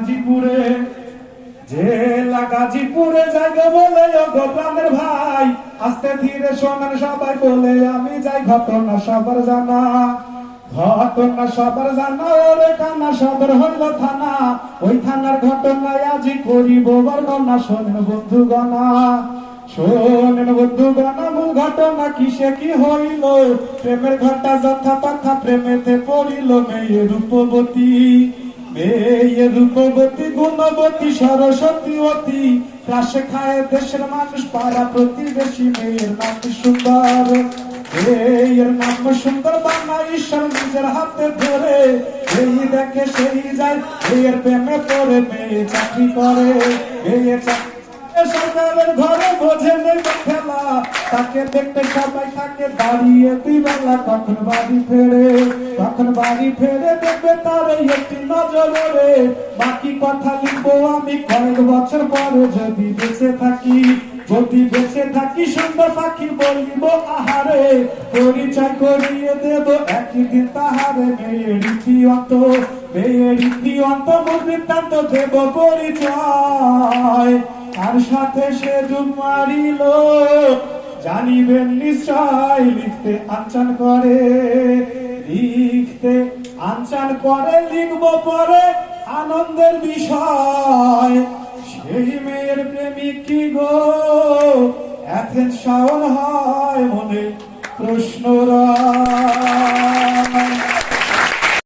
গাজীপুরে, জেলা গাজীপুরে জায়গা বলে গো প্রাণের ভাই, আস্তে ধীরে শোনেন সবাই বলে, আমি যাই ঘটনা সবার জানা। ঘটনা সবার জানা, ওরে কানা সবার হইল থানা। ওই থানার ঘটনায় আজি করিব বর্ণনা, শোনেন বন্ধু গনা শোনেন বন্ধু মূল ঘটনা কিসে কি হইল? প্রেমের ঘটা যথা তথা প্রেমেতে পড়িল মেয়ে রূপবতী। মেয়ে রূপবতী গুণবতী সরস্বতী অতি রাসে খায় দেশের মানুষ, পাড়া প্রতিবেশী মেয়ের নাম সুন্দর। মেয়ের নাম সুন্দর বাংলা, ঈশ্বর নিজের হাতে ধরে। এই দেখে সেই যায়, মেয়ের প্রেমে পড়ে, মেয়ে চাকরি করে। মেয়ে চাকরি সরকারের ঘরে বোঝে নেই খেলা। তাকে দেখতে সবাই থাকে দাঁড়িয়ে দুই বেলা কখন বাড়ি ফেরে। কখন বাড়ি ফেরে দেখবে তার একটি নজরে বাকি কথা লিখব আমি কয়েক বছর পরে যদি বেঁচে থাকি, যদি বেঁচে থাকি সুন্দর পাখি বলিব আহারে। পরিচয় করিয়ে দেব একদিন তাহারে মেয়ে রীতি অন্ত মেয়ে রীতি অন্ত বৃত্তান্ত দেব পরিচয়। আর সাথে সে ডুব মারিল জানিবেন নিশ্চয় লিখতে আনচান করে। লিখতে আনচান করে, লিখব পরে আনন্দের বিষয়। সেই মেয়ের প্রেমিক কি গো? এথেন শাওন হয় মনে প্রশ্ন রয়।